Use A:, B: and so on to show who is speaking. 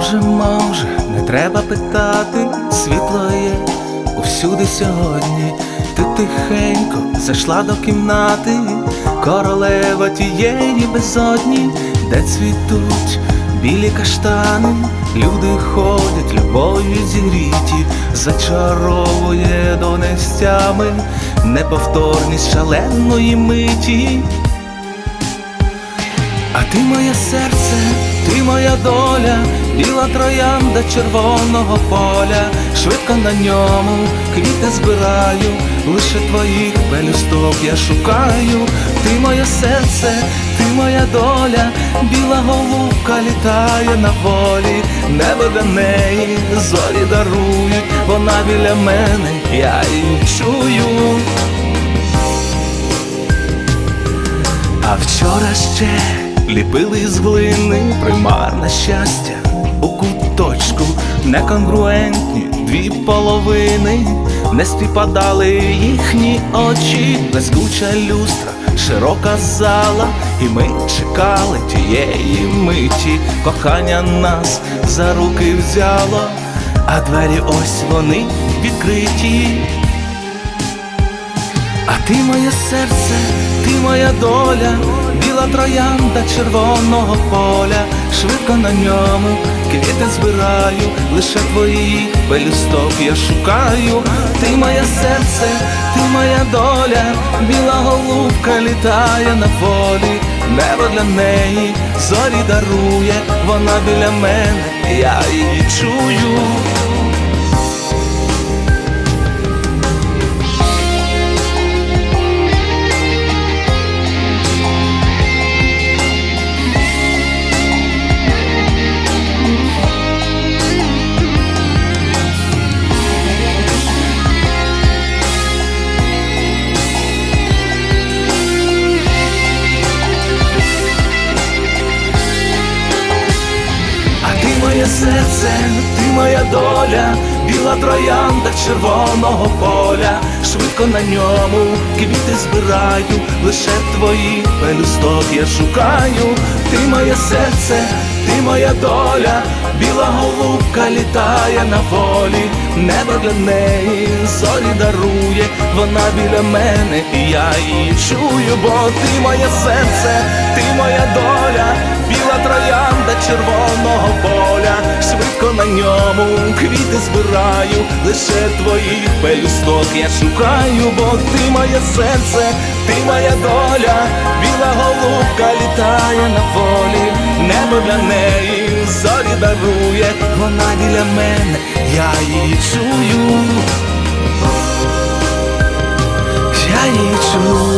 A: Може, може, не треба питати, світло є усюди сьогодні. Ти тихенько зайшла до кімнати, королева тієї безодні, де цвітуть білі каштани, люди ходять, любов'ю зігріті, зачаровує донестями неповторність шаленої миті. А ти моє серце, ти моя доля, біла троянда червоного поля, швидко на ньому квіти збираю, лише твоїх пелюсток я шукаю, ти моє серце, ти моя доля, біла голубка літає на волі, небо для неї зорі дарують, вона біля мене, я її чую. А вчора ще ліпили з глини примарне щастя неконгруентні. Дві половини, не співпадали їхні очі, блискуча люстра, широка зала, і ми чекали тієї миті, кохання нас за руки взяло, а двері ось вони відкриті. А ти моє серце, ти моя доля, біла троянда червоного поля, швидко на ньому квіти збираю, лише твоїх пелюсток я шукаю, ти моє серце, ти моя доля, біла голубка літає на волі, небо для неї зорі дарує, вона біля мене, я її чую. Моє серце, ти моя доля, біла троянда червоного поля, швидко на ньому квіти збираю, лише твої пелюсток я шукаю, ти моє серце, ти моя доля, біла голубка літає на волі, небо для неї зорі дарує, вона біля мене, і я її чую, бо ти моє серце, ти моя доля, біла троянда червоного поля, швидко на ньому квіти збираю, лише твоїх пелюсток я шукаю, бо ти моє серце, ти моя доля, біла голубка літає на волі, небо для неї зорі дарує, вона біля мене, я її чую, я її чую.